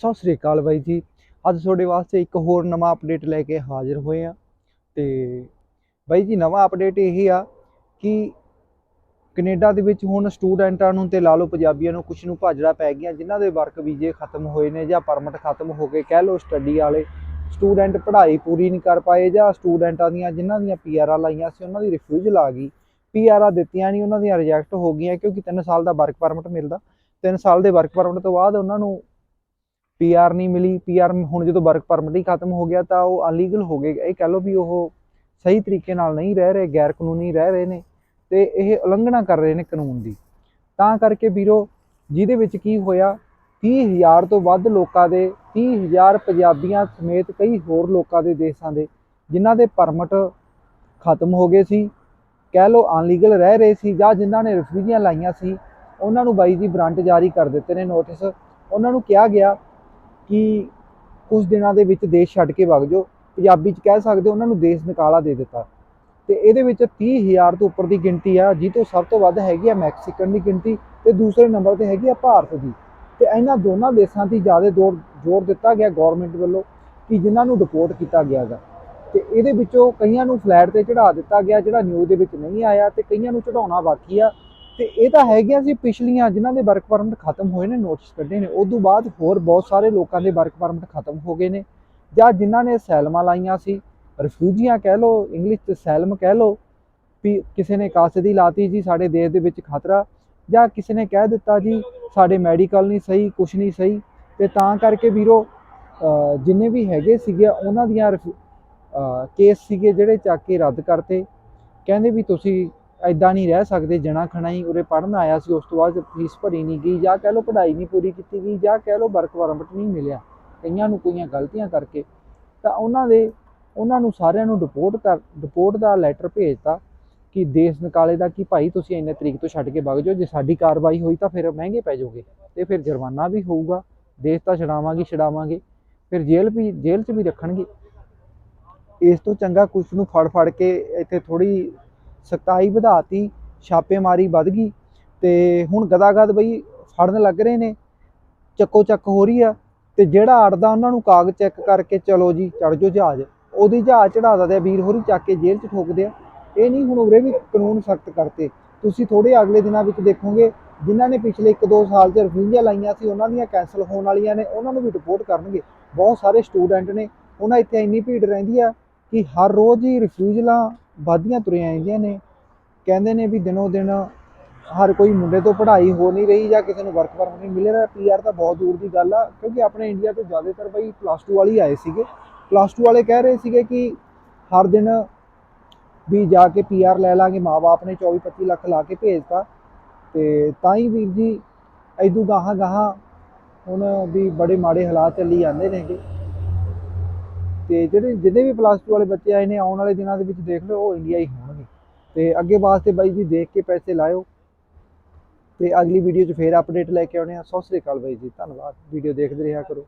ਸਤਿ ਸ੍ਰੀ ਅਕਾਲ ਬਾਈ ਜੀ। ਅੱਜ ਤੁਹਾਡੇ ਵਾਸਤੇ ਇੱਕ ਹੋਰ ਨਵਾਂ ਅਪਡੇਟ ਲੈ ਕੇ ਹਾਜ਼ਰ ਹੋਏ ਆ ਤੇ ਬਾਈ ਜੀ, ਨਵਾਂ ਅਪਡੇਟ ਇਹ ਆ ਕਿ ਕੈਨੇਡਾ ਦੇ ਵਿੱਚ ਹੁਣ ਸਟੂਡੈਂਟਾਂ ਨੂੰ ਤੇ ਲਾ ਲਓ ਪੰਜਾਬੀਆਂ ਨੂੰ ਕੁਝ ਨੂੰ ਭਾਜੜਾ ਪੈ ਗਈਆਂ, ਜਿਨ੍ਹਾਂ ਦੇ ਵਰਕ ਵੀਜ਼ੇ ਖਤਮ ਹੋਏ ਨੇ ਜਾਂ ਪਰਮਿਟ ਖਤਮ ਹੋ ਗਏ ਕਹਿ ਲਓ ਸਟੱਡੀ ਵਾਲੇ ਸਟੂਡੈਂਟ ਪੜ੍ਹਾਈ ਪੂਰੀ ਨਹੀਂ ਕਰ ਪਾਏ ਜਾਂ ਸਟੂਡੈਂਟਾਂ ਦੀਆਂ ਜਿਨ੍ਹਾਂ ਦੀਆਂ ਪੀਆਰਆ ਲਾਈਆਂ ਸੀ, ਉਹਨਾਂ ਦੀ ਰਿਫਿਊਜ਼ਲ ਆ ਗਈ। ਪੀਆਰਆ ਦਿੱਤੀਆਂ ਨਹੀਂ, ਉਹਨਾਂ ਦੀਆਂ ਰਿਜੈਕਟ ਹੋ ਗਈਆਂ, ਕਿਉਂਕਿ 3 ਸਾਲ ਦਾ ਵਰਕ ਪਰਮਿਟ ਮਿਲਦਾ। 3 ਸਾਲ ਦੇ ਵਰਕ ਪਰਮਿਟ ਤੋਂ ਬਾਅਦ ਉਹਨਾਂ ਨੂੰ ਪੀਆਰ ਨਹੀਂ ਮਿਲੀ ਪੀਆਰ ਹੁਣ ਜਦੋਂ ਵਰਕ ਪਰਮਿਟ ਹੀ ਖਤਮ ਹੋ ਗਿਆ ਤਾਂ ਉਹ ਅਨਲੀਗਲ ਹੋ ਗਏ। ਇਹ ਕਹਿ ਲਓ ਵੀ ਉਹ ਸਹੀ ਤਰੀਕੇ ਨਾਲ ਨਹੀਂ ਰਹਿ ਰਹੇ ਗੈਰ ਕਾਨੂੰਨੀ ਰਹਿ ਰਹੇ ਨੇ ਤੇ ਇਹ ਉਲੰਘਣਾ ਕਰ ਰਹੇ ਨੇ ਕਾਨੂੰਨ ਦੀ। ਤਾਂ ਕਰਕੇ ਵੀਰੋ, ਜਿਹਦੇ ਵਿੱਚ ਕੀ ਹੋਇਆ 30000 ਤੋਂ ਵੱਧ ਲੋਕਾਂ ਦੇ 30000 ਪੰਜਾਬੀਆਂ ਸਮੇਤ ਕਈ ਹੋਰ ਲੋਕਾਂ ਦੇ ਦੇਸ਼ਾਂ ਦੇ, ਜਿਨ੍ਹਾਂ ਦੇ ਪਰਮਿਟ ਖਤਮ ਹੋ ਗਏ ਸੀ, ਕਹਿ ਲਓ ਅਨਲੀਗਲ ਰਹਿ ਰਹੇ ਸੀ ਜਾਂ ਜਿਨ੍ਹਾਂ ਨੇ ਰਿਫਿਊਜੀਆਂ ਲਾਈਆਂ ਸੀ, ਉਹਨਾਂ ਨੂੰ ਬਾਈ ਜੀ ਬ੍ਰਾਂਟ ਜਾਰੀ ਕਰ ਦਿੱਤੇ ਨੇ ਨੋਟਿਸ ਉਹਨਾਂ ਨੂੰ ਕਿਹਾ ਗਿਆ ਕਿ ਕੁਝ ਦਿਨਾਂ ਦੇ ਵਿੱਚ ਦੇਸ਼ ਛੱਡ ਕੇ ਵਗ ਜਾਓ। ਪੰਜਾਬੀ ਚ ਕਹਿ ਸਕਦੇ ਹੋ, ਉਹਨਾਂ ਨੂੰ ਦੇਸ਼ ਨਿਕਾਲਾ ਦੇ ਦਿੱਤਾ। ਤੇ ਇਹਦੇ ਵਿੱਚ 30000 ਤੋਂ ਉੱਪਰ ਦੀ ਗਿਣਤੀ ਆ ਜਿਹ ਤੋਂ ਸਭ ਤੋਂ ਵੱਧ ਹੈਗੀ ਆ ਮੈਕਸੀਕਨ ਦੀ ਗਿਣਤੀ ਤੇ ਦੂਸਰੇ ਨੰਬਰ ਤੇ ਹੈਗੀ ਆ ਭਾਰਤ ਦੀ। ਤੇ ਇਹਨਾਂ ਦੋਨਾਂ ਦੇਸ਼ਾਂ ਦੀ ਜ਼ਿਆਦਾ ਜ਼ੋਰ ਜ਼ੋਰ ਦਿੱਤਾ ਗਿਆ ਗਵਰਨਮੈਂਟ ਵੱਲੋਂ ਕਿ ਜਿਨ੍ਹਾਂ ਨੂੰ ਡਿਪੋਰਟ ਕੀਤਾ ਗਿਆ ਗਿਆਗਾ ਤੇ ਇਹਦੇ ਵਿੱਚੋਂ ਕਈਆਂ ਨੂੰ ਫਲੈਟ ਤੇ ਚੜਾ ਦਿੱਤਾ ਗਿਆ, ਜਿਹੜਾ ਨਿਊਜ਼ ਦੇ ਵਿੱਚ ਨਹੀਂ ਆਇਆ ਤੇ ਕਈਆਂ ਨੂੰ ਚੜਾਉਣਾ ਬਾਕੀ ਆ। ਤੇ ਇਹ ਤਾਂ ਹੈਗੀਆਂ ਸੀ ਪਿਛਲੀਆਂ ਜਿਨ੍ਹਾਂ ਦੇ ਵਰਕ ਪਰਮਿਟ ਖਤਮ ਹੋਏ ਨੇ ਨੋਟਿਸ ਕੱਢੇ ਨੇ। ਉਸ ਤੋਂ ਬਾਅਦ ਹੋਰ ਬਹੁਤ ਸਾਰੇ ਲੋਕਾਂ ਦੇ ਵਰਕ ਪਰਮਿਟ ਖਤਮ ਹੋ ਗਏ ਨੇ। ਜਾਂ ਜਿਨ੍ਹਾਂ ਨੇ ਸੈਲਮਾਂ ਲਾਈਆਂ ਸੀ ਰਿਫਿਊਜੀਆਂ ਕਹਿ ਲਓ ਇੰਗਲਿਸ਼ ਚ ਸੈਲਮ ਕਹਿ ਲਓ, ਵੀ ਕਿਸੇ ਨੇ ਕਾਸਦੀ ਲਾਤੀ ਜੀ ਸਾਡੇ ਦੇਸ਼ ਦੇ ਵਿੱਚ ਖਤਰਾ, ਜਾਂ ਕਿਸੇ ਨੇ ਕਹਿ ਦਿੱਤਾ ਜੀ ਸਾਡੇ ਮੈਡੀਕਲ ਨਹੀਂ ਸਹੀ, ਕੁਛ ਨਹੀਂ ਸਹੀ। ਤੇ ਤਾਂ ਕਰਕੇ ਵੀਰੋ ਜਿੰਨੇ ਵੀ ਹੈਗੇ ਸੀਗੇ, ਉਹਨਾਂ ਦੀਆਂ ਕੇਸ ਸੀਗੇ ਜਿਹੜੇ ਚੱਕ ਕੇ ਰੱਦ ਕਰਤੇ। ਕਹਿੰਦੇ ਵੀ ਤੁਸੀਂ ਐਦਾਂ ਨਹੀਂ ਰਹਿ ਸਕਦੇ, ਜਣਾ ਖਣਾ ਹੀ ਉਰੇ ਪੜਨ ਆਇਆ ਸੀ, ਉਸ ਤੋਂ ਬਾਅਦ ਫੀਸ ਭਰੀ ਨਹੀਂ ਗਈ, ਜਾਂ ਕਹਿ ਲਓ ਪੜ੍ਹਾਈ ਨਹੀਂ ਪੂਰੀ ਕੀਤੀ ਗਈ, ਜਾਂ ਕਹਿ ਲਓ ਵਰਕ ਪਰਮਿਟ ਨਹੀਂ ਮਿਲਿਆ, ਕਈਆਂ ਨੂੰ ਕੋਈਆਂ ਗਲਤੀਆਂ ਕਰਕੇ। ਤਾਂ ਉਹਨਾਂ ਦੇ, ਉਹਨਾਂ ਨੂੰ ਸਾਰਿਆਂ ਨੂੰ ਰਿਪੋਰਟ ਕਰ ਰਿਪੋਰਟ ਦਾ ਲੈਟਰ ਭੇਜਤਾ ਕਿ ਦੇਸ਼ ਨਿਕਾਲੇ ਦਾ ਕਿ ਭਾਈ ਤੁਸੀਂ ਇੰਨੇ ਤਰੀਕ ਤੋਂ ਛੱਡ ਕੇ ਵਗ ਜਾਓ, ਜੇ ਸਾਡੀ ਕਾਰਵਾਈ ਹੋਈ ਤਾਂ ਫਿਰ ਮਹਿੰਗੇ ਪੈ ਜਾਓਗੇ, ਤੇ ਫਿਰ ਜੁਰਮਾਨਾ ਵੀ ਹੋਊਗਾ, ਦੇਸ਼ ਤਾਂ ਛਡਾਵਾਂਗੇ ਛਡਾਵਾਂਗੇ, ਫਿਰ ਜੇਲ੍ਹ ਵੀ, ਜੇਲ੍ਹ 'ਚ ਵੀ ਰੱਖਣਗੇ। ਇਸ ਤੋਂ ਚੰਗਾ ਕੁਝ ਨੂੰ ਫੜ ਫੜ ਕੇ ਇੱਥੇ ਥੋੜੀ ਸਖਤਾਈ ਵਧਾਤੀ, ਛਾਪੇਮਾਰੀ ਵੱਧ ਗਈ ਤੇ ਹੁਣ ਗਦਾਗਦ ਬਈ ਫੜਨ ਲੱਗ ਰਹੇ ਨੇ, ਚੱਕੋ ਚੱਕ ਹੋ ਰਹੀ ਆ ਤੇ ਜਿਹੜਾ ਅੜਦਾ ਉਹਨਾਂ ਨੂੰ ਕਾਗਜ਼ ਚੈੱਕ ਕਰਕੇ ਚਲੋ ਜੀ ਚੜ ਜਾਓ ਜਹਾਜ਼। ਉਹਦੀ ਜਹਾਜ਼ ਚੜਾ ਦਿੰਦੇ ਆ, ਵੀਰ ਹੋਰੀ ਚੱਕ ਕੇ ਜੇਲ੍ਹ 'ਚ ਠੋਕਦੇ ਆ। ਇਹ ਨਹੀਂ ਹੁਣ ਉਰੇ ਵੀ ਕਾਨੂੰਨ ਸਖਤ ਕਰਤੇ। ਤੁਸੀਂ ਥੋੜੇ ਅਗਲੇ ਦਿਨਾਂ ਵਿੱਚ ਦੇਖੋਗੇ, ਜਿਨ੍ਹਾਂ ਨੇ ਪਿਛਲੇ 1-2 ਸਾਲ 'ਚ ਰਿਫਿਊਜ਼ਲ ਲਾਈਆਂ ਸੀ, ਉਹਨਾਂ ਦੀਆਂ ਕੈਨਸਲ ਹੋਣ ਵਾਲੀਆਂ ਨੇ, ਉਹਨਾਂ ਨੂੰ ਵੀ ਰਿਪੋਰਟ ਕਰਨਗੇ। ਬਹੁਤ ਸਾਰੇ ਸਟੂਡੈਂਟ ਨੇ, ਉਹਨਾਂ ਇੱਥੇ ਇੰਨੀ ਭੀੜ ਰਹਿੰਦੀ ਆ ਕਿ ਹਰ ਰੋਜ਼ ਹੀ ਰਿਫਿਊਜਲਾਂ ਵਾਧੀਆਂ ਤੁਰੀਆਂ ਜਾਂਦੀਆਂ ਨੇ। ਕਹਿੰਦੇ ਨੇ ਵੀ ਦਿਨੋ ਦਿਨ ਹਰ ਕੋਈ ਮੁੰਡੇ ਤੋਂ ਪੜ੍ਹਾਈ ਹੋ ਨਹੀਂ ਰਹੀ ਜਾਂ ਕਿਸੇ ਨੂੰ ਵਰਕ ਪਰਮਿਟ ਨਹੀਂ ਮਿਲ ਰਿਹਾ। ਪੀਆਰ ਤਾਂ ਬਹੁਤ ਦੂਰ ਦੀ ਗੱਲ ਆ, ਕਿਉਂਕਿ ਆਪਣੇ ਇੰਡੀਆ ਤੋਂ ਜ਼ਿਆਦਾਤਰ ਬਈ ਪਲੱਸ 2 ਵਾਲੀ ਆਏ ਸੀਗੇ। ਪਲੱਸ 2 ਵਾਲੇ ਕਹਿ ਰਹੇ ਸੀਗੇ ਕਿ ਹਰ ਦਿਨ ਵੀ ਜਾ ਕੇ ਪੀਆਰ ਲੈ ਲਾਂਗੇ ਮਾਪੇ ਨੇ 24 25 ਲੱਖ ਲਾ ਕੇ ਭੇਜਤਾ। ਤੇ ਤਾਂ ਹੀ ਵੀਰ ਜੀ ਐਦੂ ਗਾਹਾਂ ਗਾਹਾਂ ਹੁਣ ਵੀ ਬੜੇ ਮਾੜੇ ਹਾਲਾਤ ਚੱਲੀ ਜਾਂਦੇ ਨੇਗੇ। ਤੇ ਜਿਹੜੇ ਜਿੰਨੇ ਵੀ ਪਲੱਸ 2 ਵਾਲੇ ਬੱਚੇ ਆਏ ਨੇ, ਆਉਣ ਵਾਲੇ ਦਿਨਾਂ ਦੇ ਵਿੱਚ ਦੇਖ ਲਓ, ਉਹ ਇੰਡੀਆ ਹੀ ਹੋਣਗੇ। ਤੇ ਅੱਗੇ ਵਾਸਤੇ ਬਾਈ ਜੀ ਦੇਖ ਕੇ ਪੈਸੇ ਲਾਇਓ। ਤੇ ਅਗਲੀ ਵੀਡੀਓ 'ਚ ਫੇਰ ਅਪਡੇਟ ਲੈ ਕੇ ਆਉਣੇ ਆ। ਸਤਿ ਸ੍ਰੀ ਅਕਾਲ ਬਾਈ ਜੀ, ਧੰਨਵਾਦ। ਵੀਡੀਓ ਦੇਖਦੇ ਰਿਹਾ ਕਰੋ।